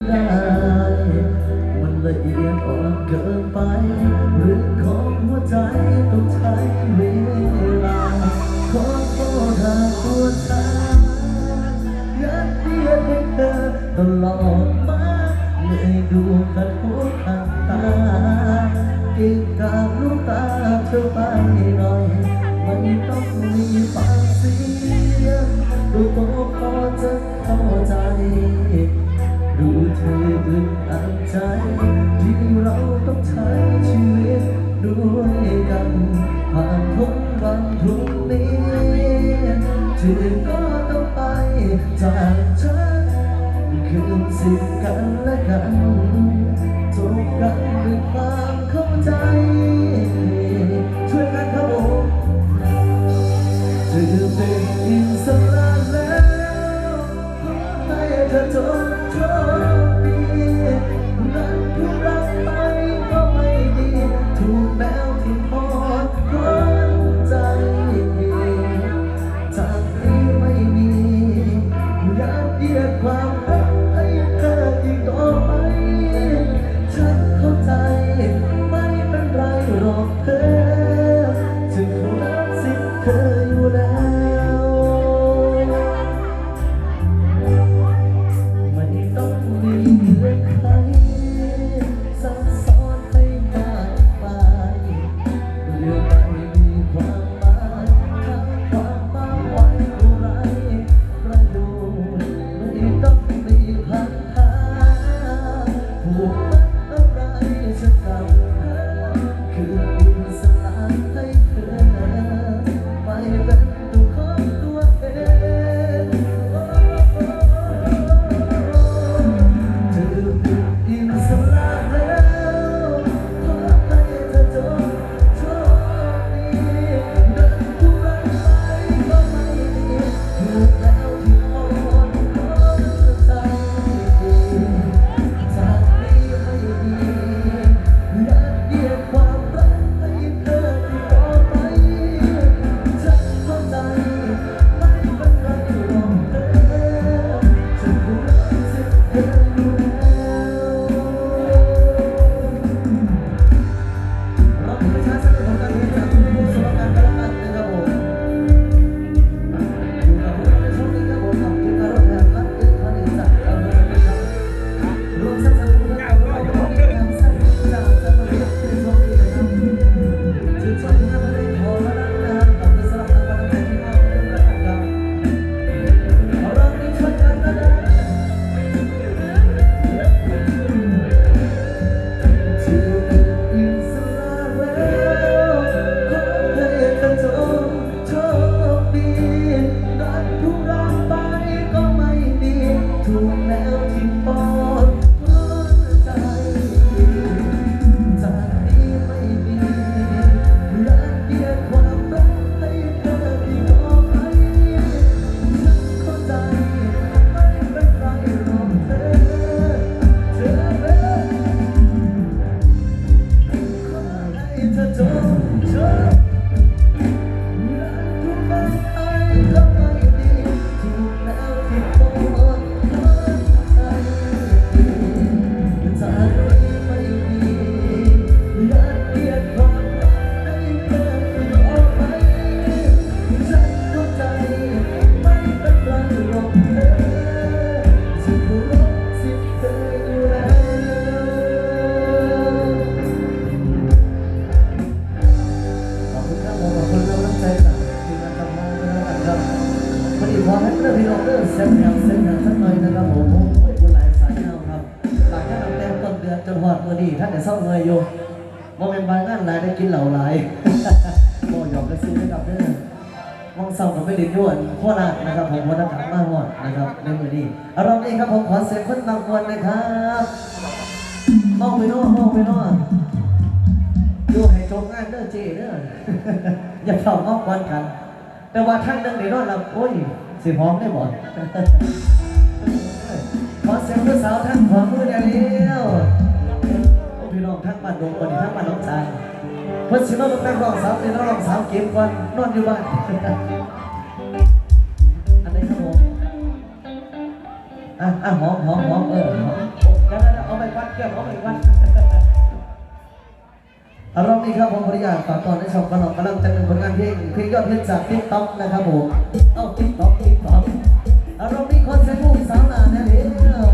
มันละเอียดอ่อนเกินไปเรื่องของหัวใจต้องใช้เวลาขอโทษหากตัวฉันยัดเยียดให้เธอตลอดมาเลยดูกระทบหัดตาเก่งกับลูกตาเธอไปหน่อย มันต้องมีปากเสียงตัว เคยอึดอันใจ ที่เราต้องใช้ชีวิตด้วยกันผ่านทุกวันทุกนี้ถึงก็ต้องไปจากฉันคืนสิ่งกันและกันทุกครั้งด้วยความเข้าใจ คืหอดมือดีท่านแต่เศร้าเงยอยู่มองเป็นบางงานหลายได้กินเหล่าหลายโอ้ยอมได้ซื้อได้กับเด้อมองเศร้ากับไม่ดินด้วยโคราชนะครับผมวันนักขังมาหอดนะครับในมือดีเอาเราเองครับผมขอเสียงคนบางคนนะครับมองไปโน่มองไปโน่ดูให้จบงานเด้อเจเด้ออย่าเฝ้ามองควันกัน แต่ว่าท่านเรื่องนี้นอนหลับโอ้ยสิหอมได้บ่ขอเสียงผู้สาวท่านขอมือเดียว พี่น้องทั้งบ้านดงคนทั้งบ้าน้องสายเพื่อนสิน้องนักร้องสาวเป็นนักร้องสาวเก็บวันนอนอยู่บ้านอันไหนครับผมอะอะหอมหอมหอมเออหอมแล้วแล้เอาไปวัดเก็บเอาไปวัดรอบนี้ครับผมบริยาตฝากตอนได้ชมกันหน่อยกำลังจะเป็นผลงานเพลงเพลงยอดเพลงจากติ๊กต็อกนะครับผมเอาติ๊กต็อกติ๊กต็อกรอบนี้คอนเสิร์ตผู้สาวนาเนี่ย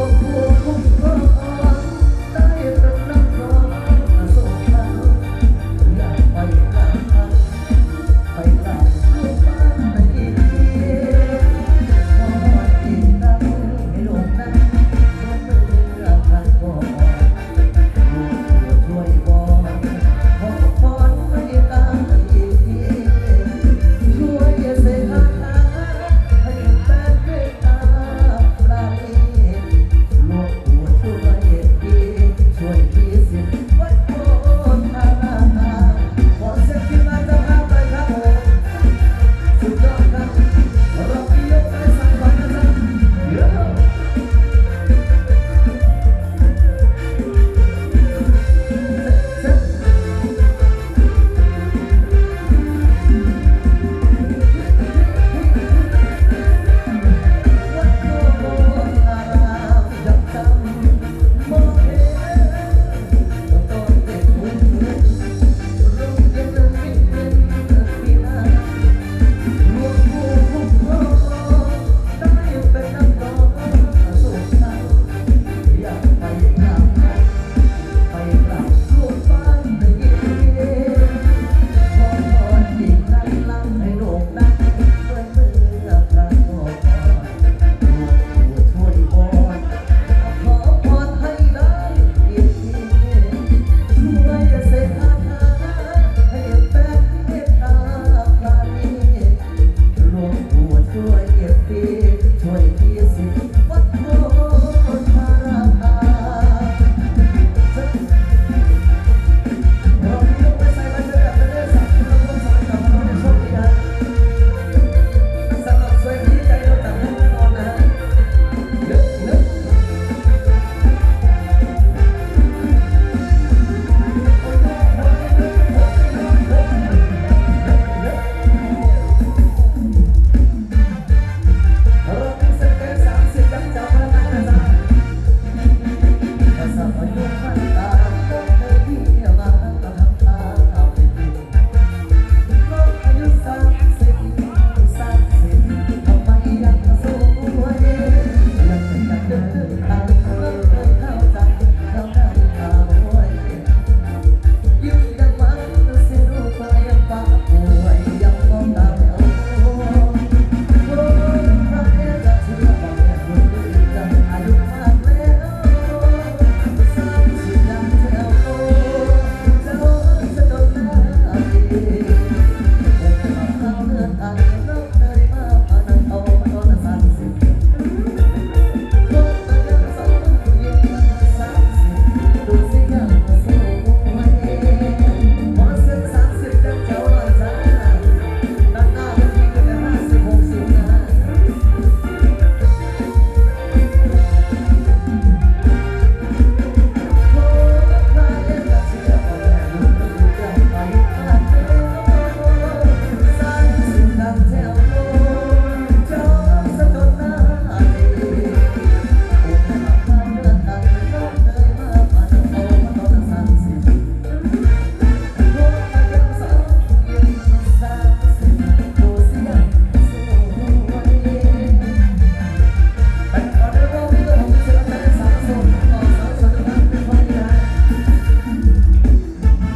Thank you.